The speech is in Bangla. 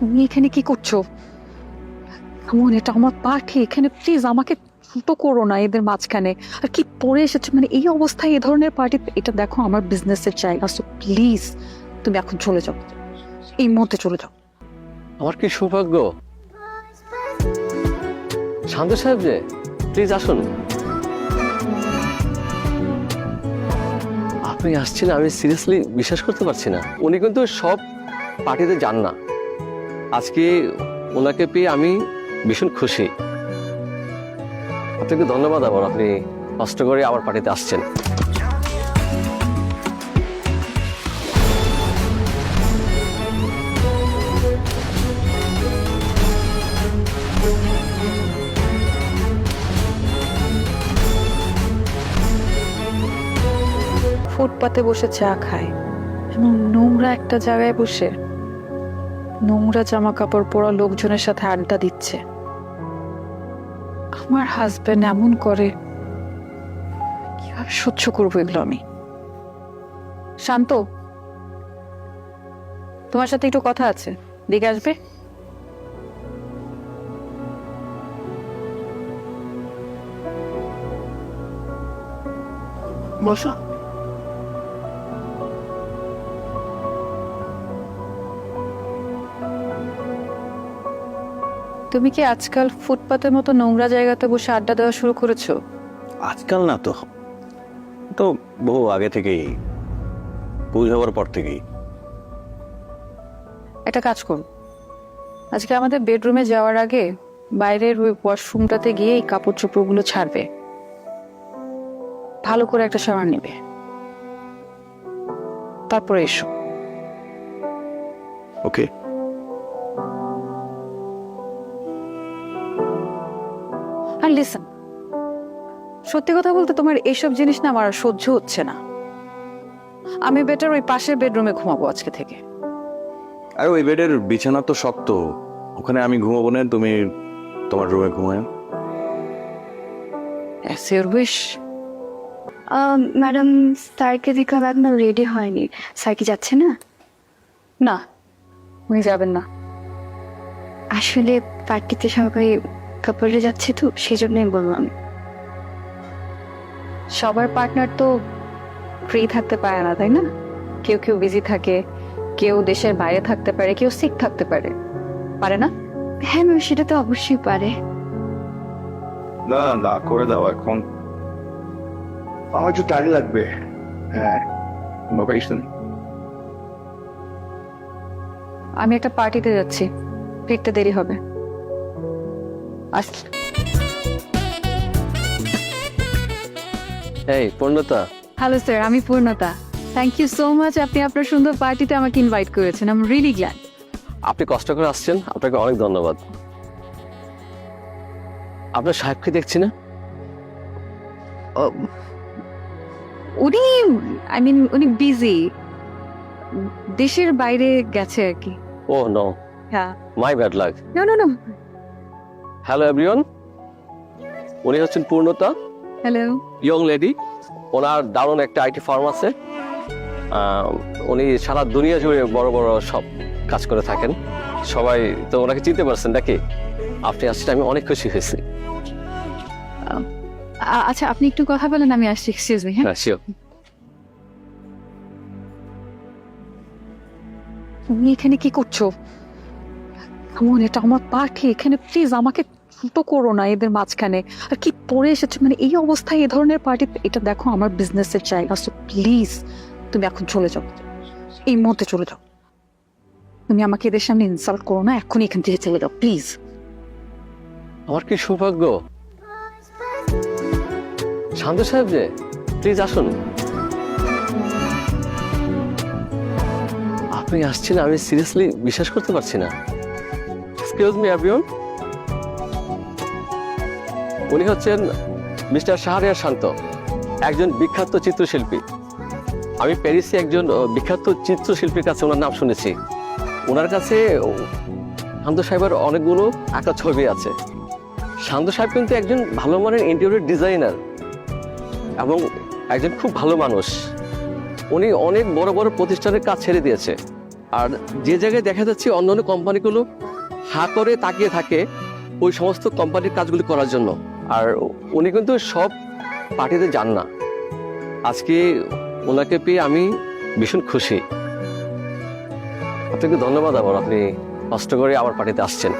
তুমি এখানে কি করছ? কেমন এটা আমার পার্টি এখানে প্লিজ আমাকে ছোট করো না এদের মাঝখানে। আর কি পরে এসেছে? মানে এই অবস্থায় এই ধরনের পার্টি এটা দেখো আমার বিজনেসের জায়গা। সো প্লিজ তুমি এখন চলে যাও। এই মুহূর্তে চলে যাও। আমার কি সৌভাগ্য? শান্ত সাহেব যে প্লিজ আসুন। আপনি আসছেন, আমি সিরিয়াসলি বিশ্বাস করতে পারছি না। উনি কিন্তু সব পার্টিতে যান না। আজকে ওনাকে পেয়ে আমি ভীষণ খুশি। আপনাকে ধন্যবাদ আবার আপনি কষ্ট করে আমার পার্টিতে আসছেন। ফুটপাতে বসে চা খায়, এবং নোংরা একটা জায়গায় বসে নোংরা জামা কাপড় পরা লোকজনের সাথে আড্ডা দিচ্ছে। আমার হাজবেন্ড এমন করে। কীভাবে সহ্য করব এগুলো আমি? শান্ত, তোমার সাথে একটু কথা আছে। দিকে আসবে? বসো। তুমি কি আজকাল ফুটপাতের মতো নোংরা জায়গাতে বসে আড্ডা দেওয়া শুরু করেছ? আজকাল না তো। তো বহু আগে থেকেই পুজ হওয়ার পর থেকেই। একটা কাজ করুন। আজকে আমাদের বেডরুমে যাওয়ার আগে বাইরের ওই ওয়াশরুমটাতে গিয়ে এই কাপড় চোপড়গুলো ছাড়বে। ভালো করে একটা শাওয়ার নেবে। তারপরে এসো। ওকে। আর লিসন সত্যি কথা বলতে তোমার এইসব জিনিস না আমার আর সহ্য হচ্ছে না। আমি বেটার ওই পাশের বেডরুমে ঘুমাবো আজকে থেকে। আর ওই বেডের বিছানা তো শক্ত। ওখানে আমি ঘুমাবো না তুমি তোমার রুমে ঘুমায়। অ্যাজ ইউর উইশ ম্যাডাম স্যারকে দেখে এখনও রেডি হয়নি। স্যার কি যাচ্ছে না? না উনি যাবেন না। আসলে পার্টিতে সবাই কাপড়ে যাচ্ছে তো সেই জন্যই বললাম। সবার পার্টনার তো ফ্রি থাকতে পারে না তাই না? কেউ কেউ বিজি থাকে কেউ দেশের বাইরে থাকতে পারে কেউ সিক থাকতে পারে। পারে না? হ্যাঁ ম্যাম সেটা তো অবশ্যই পারে। না না করে দাও এখন। আমার একটু টাইম লাগবে। হ্যাঁ আমি একটা পার্টিতে যাচ্ছি ফিরতে দেরি হবে। এই পূর্ণতা। হ্যালো স্যার আমি পূর্ণতা। থ্যাংক ইউ সো মাচ আপনি আপনার সুন্দর পার্টিতে আমাকে ইনভাইট করেছেন আই এম রিয়েলি গ্ল্যাড আপনি কষ্ট করে আসছেন আপনাকে অনেক ধন্যবাদ। আপনার সাহেবকে দেখছি না? উনি আই মিন উনি বিজি দেশের বাইরে গেছে আর কি। ও নো হ্যাঁ। My bad luck no no no hello everyone উনি হচ্ছেন পূর্ণতা। হ্যালো ইয়ং লেডি ওনার দারুণ একটা আইটি ফার্ম আছে। উনি সারা দুনিয়া জুড়ে বড় বড় সব কাজ করে থাকেন। সবাই তো ওনাকে চিনতে পারছেন নাকি? আপনি আসছেন আমি অনেক খুশি হয়েছি। আচ্ছা আপনি একটু কথা বলেন আমি আসছি এক্সকিউজ মি হ্যাঁ? হ্যাঁ শিওর তুমি এখানে কি করছ? কেমন, এটা আমার পার্টি এখানে প্লিজ আমাকে ছোট করো না এদের মাঝখানে। আর কি পরে এসেছে মানে এই অবস্থায় এই ধরনের পার্টি এটা দেখো আমার বিজনেসের সো প্লিজ তুমি এখন চলে যাও। এই মুহূর্তে চলে যাও। তুমি আমাকে এদের সামনে ইনসাল্ট করো না, এখনই এখান থেকে চলে যাও প্লিজ আমার কি সৌভাগ্য? শান্ত সাহেব যে প্লিজ আসুন। আপনি আসছেন আমি সিরিয়াসলি বিশ্বাস করতে পারছি না। এক্সকিউজ মি এভরিওয়ান উনি হচ্ছেন মিস্টার শাহরিয়ার শান্ত, একজন বিখ্যাত চিত্রশিল্পী। আমি প্যারিসে একজন বিখ্যাত চিত্রশিল্পীর কাছে ওনার নাম শুনেছি। ওনার কাছে শান্ত সাহেবের অনেকগুলো আঁকা ছবি আছে। শান্ত সাহেব কিন্তু একজন ভালো মানের ইন্টেরিয়র ডিজাইনার এবং একজন খুব ভালো মানুষ। উনি অনেক বড় বড় প্রতিষ্ঠানের কাজ ছেড়ে দিয়েছে। আর যে জায়গায় দেখা যাচ্ছে অন্য অন্য কোম্পানিগুলো হা করে তাকিয়ে থাকে ওই সমস্ত কোম্পানির কাজগুলি করার জন্য। আর উনি কিন্তু সব পার্টিতে যান না। আজকে ওনাকে পেয়ে আমি ভীষণ খুশি। আপনাকে ধন্যবাদ আবার আপনি কষ্ট করে আমার পার্টিতে আসছেন।